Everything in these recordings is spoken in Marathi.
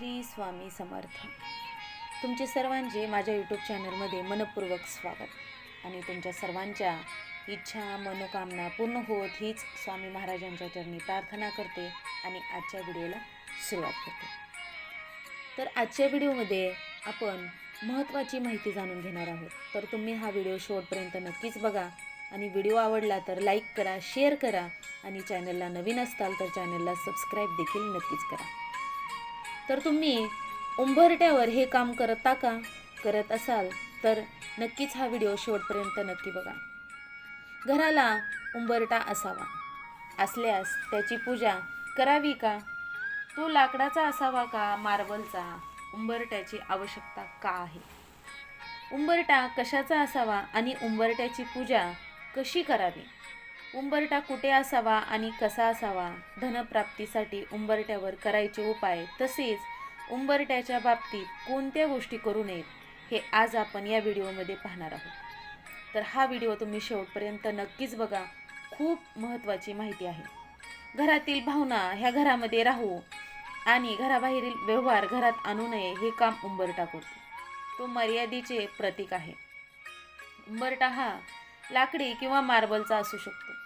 श्री स्वामी समर्थ. तुमचे सर्वांचे माझ्या यूट्यूब चॅनलमध्ये मनपूर्वक स्वागत. आणि तुमच्या सर्वांच्या इच्छा मनोकामना पूर्ण होत हीच स्वामी महाराजांच्या चरणी प्रार्थना करते आणि आजच्या व्हिडिओला सुरुवात करते. तर आजच्या व्हिडिओमध्ये आपण महत्त्वाची माहिती जाणून घेणार आहोत. तर तुम्ही हा व्हिडिओ शेवटपर्यंत नक्कीच बघा. आणि व्हिडिओ आवडला तर लाईक करा शेअर करा. आणि चॅनलला नवीन असताल तर चॅनलला सबस्क्राईब देखील नक्कीच करा. तर तुम्ही उंबरट्यावर हे काम करता का? करत असाल तर नक्कीच हा व्हिडिओ शेवटपर्यंत नक्की बघा. घराला उंबरटा असावा. असल्यास त्याची पूजा करावी का? तो लाकडाचा असावा का? मार्बलचा? उंबरट्याची आवश्यकता का आहे? उंबरटा कशाचा असावा आणि उंबरट्याची पूजा कशी करावी? उंबरटा कुठे असावा आणि कसा असावा? धनप्राप्तीसाठी उंबरट्यावर करायचे उपाय तसेच उंबरट्याच्या बाबतीत कोणत्या गोष्टी करू नयेत हे आज आपण या व्हिडिओमध्ये पाहणार आहोत. तर हा व्हिडिओ तुम्ही शेवटपर्यंत नक्कीच बघा. खूप महत्त्वाची माहिती आहे. घरातील भावना ह्या घरामध्ये राहू आणि घराबाहेरील व्यवहार घरात आणू नये हे काम उंबरटा करतो. तो मर्यादेचे प्रतीक आहे. उंबरटा हा लाकडी किंवा मार्बलचा असू शकतो.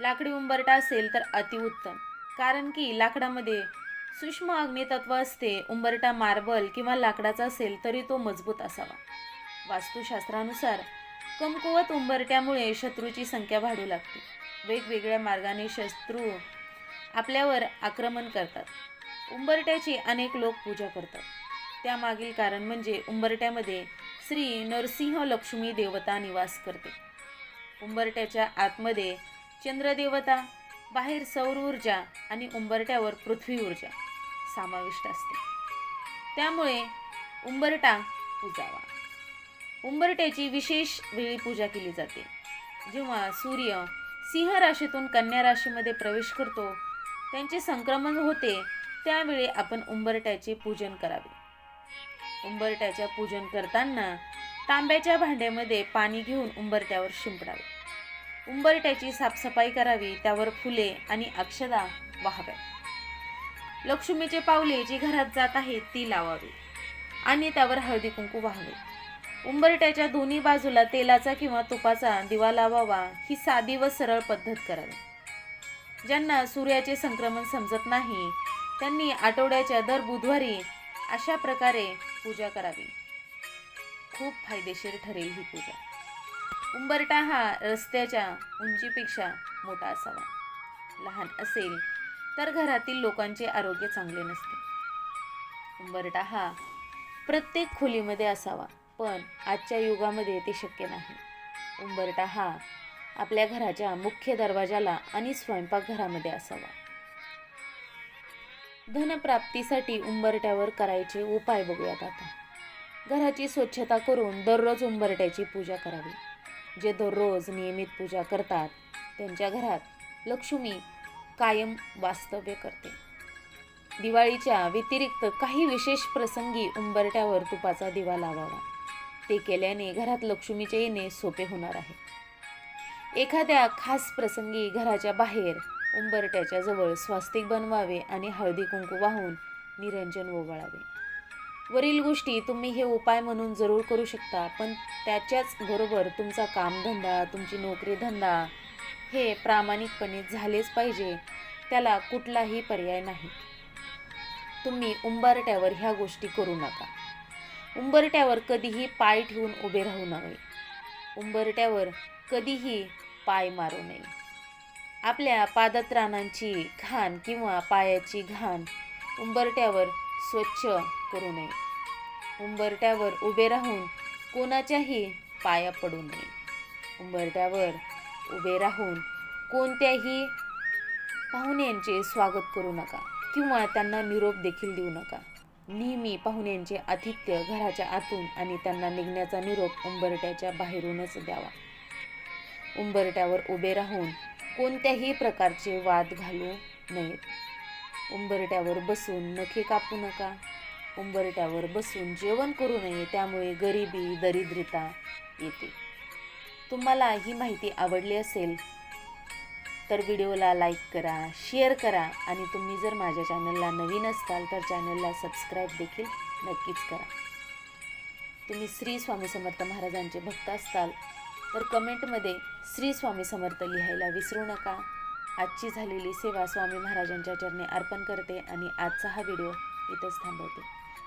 लाकडी उंबरटा असेल तर अतिउत्तम. कारण की लाकडामध्ये सूक्ष्म अग्नितत्व असते उंबरटा मार्बल किंवा लाकडाचा असेल तरी तो मजबूत असावा. वास्तुशास्त्रानुसार कमकुवत उंबरट्यामुळे शत्रूची संख्या वाढू लागते. वेगवेगळ्या मार्गाने शत्रू आपल्यावर आक्रमण करतात. उंबरट्याची अनेक लोक पूजा करतात. त्यामागील कारण म्हणजे उंबरट्यामध्ये श्री नरसिंह लक्ष्मी देवता निवास करते. उंबरट्याच्या आतमध्ये चंद्रदेवता बाहेर सौर ऊर्जा आणि उंबरट्यावर पृथ्वी ऊर्जा समाविष्ट असते. त्यामुळे उंबरटा पूजावा. उंबरट्याची विशेष वेळी पूजा केली जाते. जेव्हा सूर्य सिंह राशीतून कन्या राशीमध्ये प्रवेश करतो त्यांचे संक्रमण होते त्यावेळी आपण उंबरट्याचे पूजन करावे. उंबरट्याच्या पूजन करताना तांब्याच्या भांड्यामध्ये पाणी घेऊन उंबरट्यावर शिंपडावे. उंबरट्याची साफसफाई करावी त्यावर फुले आणि अक्षदा वाहाव्यात. लक्ष्मीचे पावले जी घरात जात आहेत ती लावावी आणि त्यावर हळदी कुंकू वाहावे. उंबरट्याच्या दोन्ही बाजूला तेलाचा किंवा तुपाचा दिवा लावावा ही साधी व सरळ पद्धत करावी. ज्यांना सूर्याचे संक्रमण समजत नाही त्यांनी आठवड्याच्या दर बुधवारी अशा प्रकारे पूजा करावी. खूप फायदेशीर ठरेल ही पूजा. उंबरटा हा रस्त्याच्या उंचीपेक्षा मोठा असावा. लहान असेल तर घरातील लोकांचे आरोग्य चांगले नसते. उंबरटा हा प्रत्येक खोलीमध्ये असावा पण आजच्या युगामध्ये ते शक्य नाही. उंबरटा हा आपल्या घराच्या मुख्य दरवाजाला आणि स्वयंपाकघरामध्ये असावा. धनप्राप्तीसाठी उंबरट्यावर करायचे उपाय बघूयात आता. घराची स्वच्छता करून दररोज उंबरट्याची पूजा करावी. जे दररोज नियमित पूजा करतात त्यांच्या घरात लक्ष्मी कायम वास्तव्य करते. दिवाळीच्या व्यतिरिक्त काही विशेष प्रसंगी उंबरट्यावर तुपाचा दिवा लावावा. ते केल्याने घरात लक्ष्मीचे येणे सोपे होणार आहे. एखाद्या खास प्रसंगी घराच्या बाहेर उंबरट्याच्या जवळ स्वास्तिक बनवावे आणि हळदी कुंकू वाहून निरंजन ओवाळावे. वरील गोष्टी तुम्ही हे उपाय म्हणून जरूर करू शकता पण त्याच्याच बरोबर तुमचा कामधंदा तुमची नोकरी धंदा हे प्रामाणिकपणे झालेच पाहिजे. त्याला कुठलाही पर्याय नाही. तुम्ही उंबरट्यावर ह्या गोष्टी करू नका. उंबरट्यावर कधीही पाय ठेवून उभे राहू नये. उंबरट्यावर कधीही पाय मारू नये. आपल्या पादत्राणांची घाण किंवा पायाची घाण उंबरट्यावर स्वच्छ करू नये. उंबरट्यावर उभे राहून कोणाच्याही पाया पडू नये. उंबरट्यावर उभे राहून कोणत्याही पाहुण्यांचे स्वागत करू नका किंवा त्यांना निरोप देखील देऊ नका. नेहमी पाहुण्यांचे आतिथ्य घराच्या आतून आणि त्यांना निघण्याचा निरोप उंबरट्याच्या बाहेरूनच द्यावा. उंबरट्यावर उभे राहून कोणत्याही प्रकारचे वाद घालू नयेत. उंबरट्यावर बसून नखे कापू नका. उंबरट्यावर बसून जेवण करू नये त्यामुळे गरिबी दरिद्रता येते. तुम्हाला ही माहिती आवडली असेल तर व्हिडिओला लाईक करा शेअर करा आणि तुम्ही जर माझ्या चॅनलला नवीन असताल तर चॅनलला सबस्क्राईब देखील नक्कीच करा. तुम्ही श्री स्वामी समर्थ महाराजांचे भक्त असताल तर कमेंटमध्ये श्री स्वामी समर्थ लिहायला विसरू नका. आजची झालेली सेवा स्वामी महाराजांच्या चरणी अर्पण करते आणि आजचा हा व्हिडिओ इथंच थांबवते.